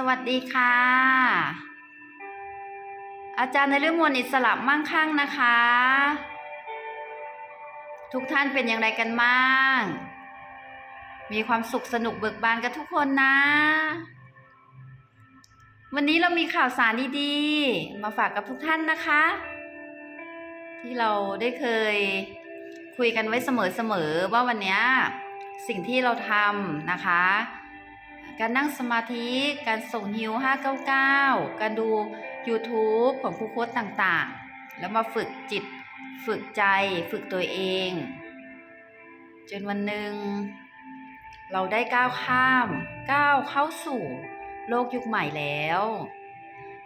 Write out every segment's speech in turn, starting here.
สวัสดีค่ะ อาจารย์ในเรื่องมวลอิสระมั่งคั่งนะคะ ทุกท่านเป็นอย่างไรกันบ้าง มีความสุขสนุกเบิกบานกันทุกคนนะ วันนี้เรามีข่าวสารดีๆ มาฝากกับทุกท่านนะคะ ที่เราได้เคยคุยกันไว้เสมอๆว่าวันนี้สิ่งที่เราทำนะคะ การนั่งสมาธิ การส่งฮิว599 การดู YouTube ของครูโค้ดต่างๆ แล้วมาฝึกจิต ฝึกใจ ฝึกตัวเอง จนวันหนึ่ง เราได้ก้าวข้าม ก้าวเข้าสู่โลกยุคใหม่แล้ว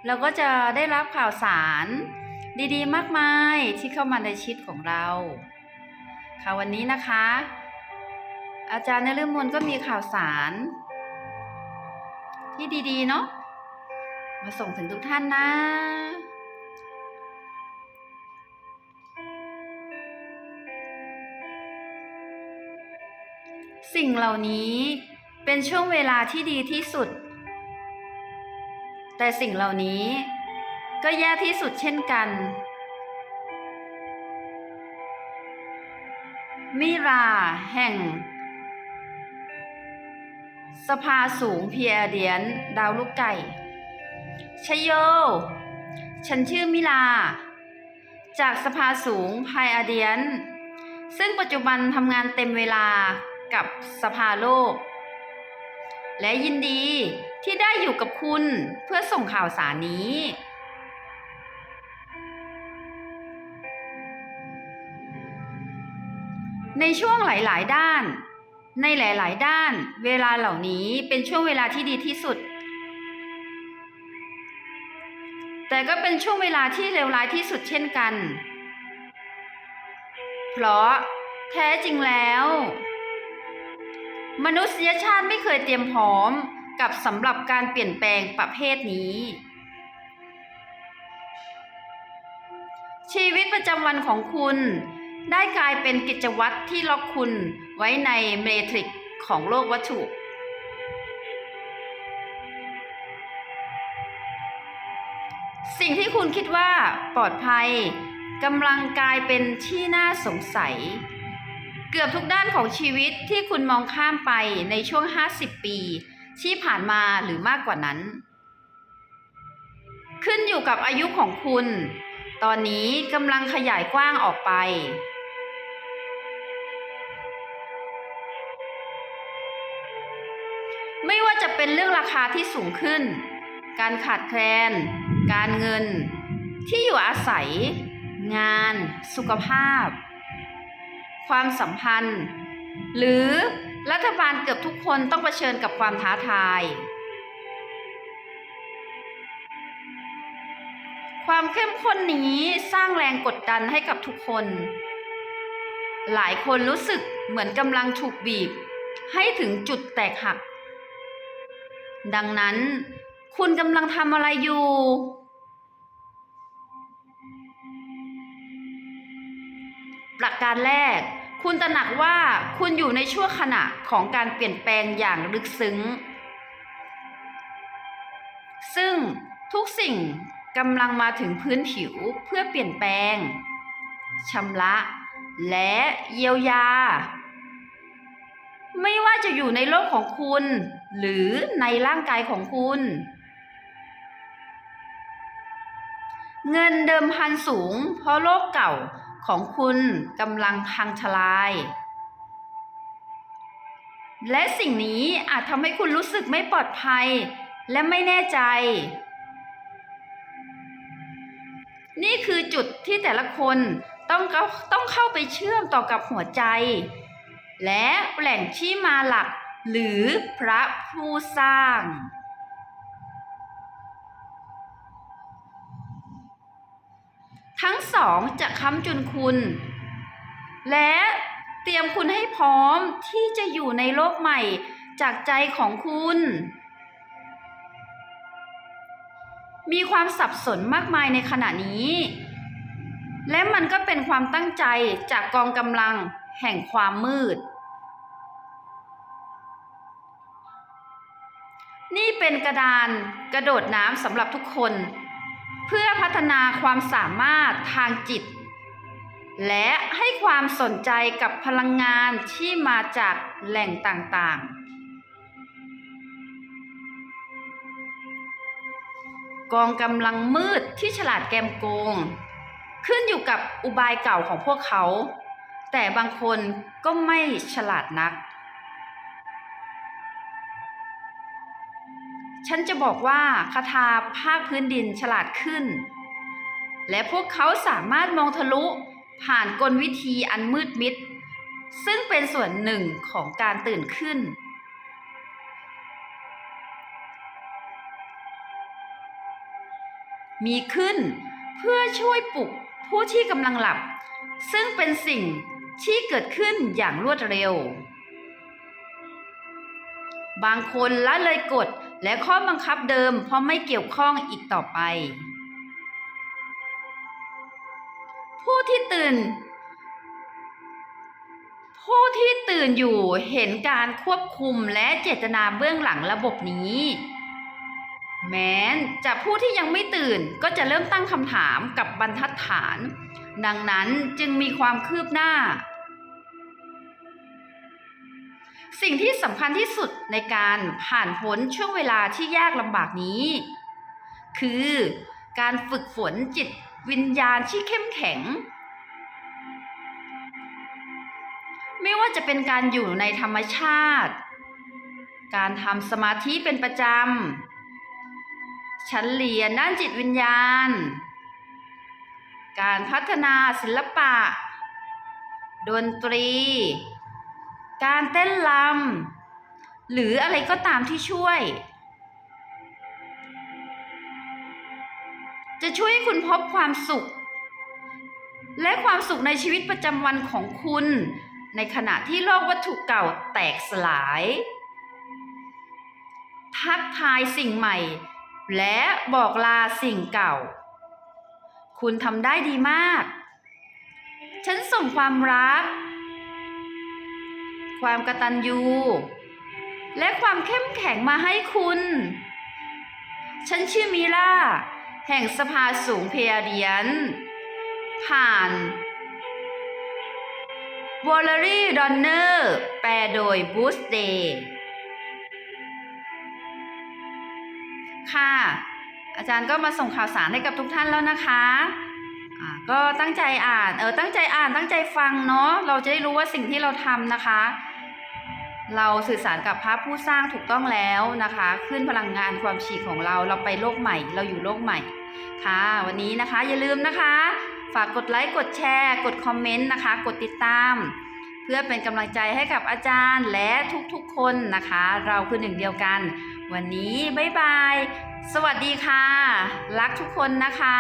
เราก็จะได้รับข่าวสารดีๆ มากมายที่เข้ามาในชีวิตของเรา ค่ะวันนี้นะคะ อาจารย์นเรื่องมนก็มีข่าวสาร ที่ดีๆ เนาะมาส่งถึงทุกท่านนะ สิ่งเหล่านี้เป็นช่วงเวลาที่ดีที่สุด แต่สิ่งเหล่านี้ก็แย่ที่สุดเช่นกัน มิราแห่ง สภาสูงเพียเดียน ดาวลูกไก่ชยโย ฉันชื่อมิลา จากสภาสูงพายอาเดียน ซึ่งปัจจุบันทำงานเต็มเวลากับสภาโลก และยินดีที่ได้อยู่กับคุณเพื่อส่งข่าวสารนี้ ในช่วงหลาย ๆ ด้าน ในหลาย ๆ ด้าน เวลาเหล่านี้เป็นช่วงเวลาที่ดีที่สุด แต่ก็เป็นช่วงเวลาที่เลวร้ายที่สุดเช่นกัน เพราะแท้จริงแล้ว มนุษยชาติไม่เคยเตรียมพร้อมกับสำหรับการเปลี่ยนแปลงประเภทนี้ ชีวิตประจำวันของคุณ ได้กลายเป็นกิจวัตรที่ล็อกคุณไว้ในเมทริกของโลกวัตถุ สิ่งที่คุณคิดว่าปลอดภัยกำลังกลายเป็นที่น่าสงสัย เกือบทุกด้านของชีวิตที่คุณมองข้ามไปในช่วง 50 ปี ที่ผ่านมาหรือมากกว่านั้น ขึ้นอยู่กับอายุของคุณ ตอนนี้กำลังขยายกว้างออกไป ไม่ว่าจะเป็นเรื่องราคาที่สูงขึ้น การขาดแคลน การเงิน ที่อยู่อาศัย งาน สุขภาพ ความสัมพันธ์ หรือรัฐบาลเกือบทุกคนต้องเผชิญกับความท้าทาย ความเข้มข้นนี้สร้างแรงกดดันให้กับทุกคน หลายคนรู้สึกเหมือนกำลังถูกบีบ ให้ถึงจุดแตกหัก ดังนั้น คุณกำลังทำอะไรอยู่ ประการแรก คุณตระหนักว่าคุณอยู่ในช่วงขณะของการเปลี่ยนแปลงอย่างลึกซึ้ง ซึ่งทุกสิ่งกำลังมาถึงพื้นผิวเพื่อเปลี่ยนแปลงชำระ และเยียวยา ไม่ว่าจะอยู่ในโลกของคุณ หรือในร่างกายของคุณ เงินเดิมพันสูง เพราะโลกเก่าของคุณกำลังพังทลาย และสิ่งนี้อาจทำให้คุณรู้สึกไม่ปลอดภัย และไม่แน่ใจ นี่คือจุดที่แต่ละคนต้องเข้าต้องเข้าไปเชื่อมต่อกับหัวใจ และแหล่งที่มาหลัก หรือพระผู้สร้าง ทั้งสองจะค้ำจุนคุณ และเตรียมคุณให้พร้อมที่จะอยู่ในโลกใหม่จากใจของคุณ มีความสับสนมากมายในขณะนี้ และมันก็เป็นความตั้งใจจากกองกำลังแห่งความมืด นี่เป็นกระดานกระโดดน้ำสำหรับทุกคน เพื่อพัฒนาความสามารถทางจิต และให้ความสนใจกับพลังงานที่มาจากแหล่งต่างๆ กองกำลังมืดที่ฉลาดแกมโกง ขึ้นอยู่กับอุบายเก่าของพวกเขา แต่บางคนก็ไม่ฉลาดนัก ฉันจะบอกว่าคาถาภาคพื้นดินฉลาดขึ้น และพวกเขาสามารถมองทะลุผ่านกลวิธีอันมืดมิด ซึ่งเป็นส่วนหนึ่งของการตื่นขึ้น มีขึ้นเพื่อช่วยปลุกผู้ที่กำลังหลับ ซึ่งเป็นสิ่งที่เกิดขึ้นอย่างรวดเร็ว บางคนละเลยกฎ และข้อบังคับเดิมเพราะไม่เกี่ยวข้องอีกต่อไป ผู้ที่ตื่น ผู้ที่ตื่นอยู่เห็นการควบคุมและเจตนาเบื้องหลังระบบนี้ แม้นจะผู้ที่ยังไม่ตื่นก็จะเริ่มตั้งคำถามกับบรรทัดฐาน ดังนั้นจึงมีความคืบหน้า สิ่งที่สำคัญที่สุดในการผ่านพ้นช่วงเวลาที่ยากลำบากนี้ คือการฝึกฝนจิตวิญญาณที่เข้มแข็ง ไม่ว่าจะเป็นการอยู่ในธรรมชาติ การทำสมาธิเป็นประจำ ชั้นเรียนด้านจิตวิญญาณ การพัฒนาศิลปะ ดนตรี การเต้นรำหรืออะไรก็ตามที่ช่วย จะช่วยให้คุณพบความสุข และความสุขในชีวิตประจำวันของคุณ ในขณะที่โลกวัตถุเก่าแตกสลาย ทักทายสิ่งใหม่ และบอกลาสิ่งเก่า คุณทำได้ดีมาก ฉันส่งความรัก ความกระตัญญูและความเข้มแข็งมาให้คุณ ฉันชื่อมิล่า แห่งสภาสูงเพยเดียน ผ่านวอลเลอรี่ดอนเนอร์ แปลโดยบูสเดย์ค่ะ อาจารย์ก็มาส่งข่าวสารให้กับทุกท่านแล้วนะคะก็ตั้งใจอ่าน เออ ตั้งใจอ่าน ตั้งใจฟังเนาะ เราจะได้รู้ว่าสิ่งที่เราทำนะคะ เราสื่อสารกับพระผู้สร้างถูกต้องแล้วนะคะ ขึ้นพลังงานความฉีกของเราเราไปโลกใหม่ เราอยู่โลกใหม่ค่ะ วันนี้นะคะอย่าลืมนะคะ ฝากกดไลค์กดแชร์ กดคอมเมนต์นะคะ กดติดตาม เพื่อเป็นกำลังใจให้กับอาจารย์และทุกๆคนนะคะ เราคือหนึ่งเดียวกัน วันนี้บ๊ายบาย สวัสดีค่ะ รักทุกคนนะคะ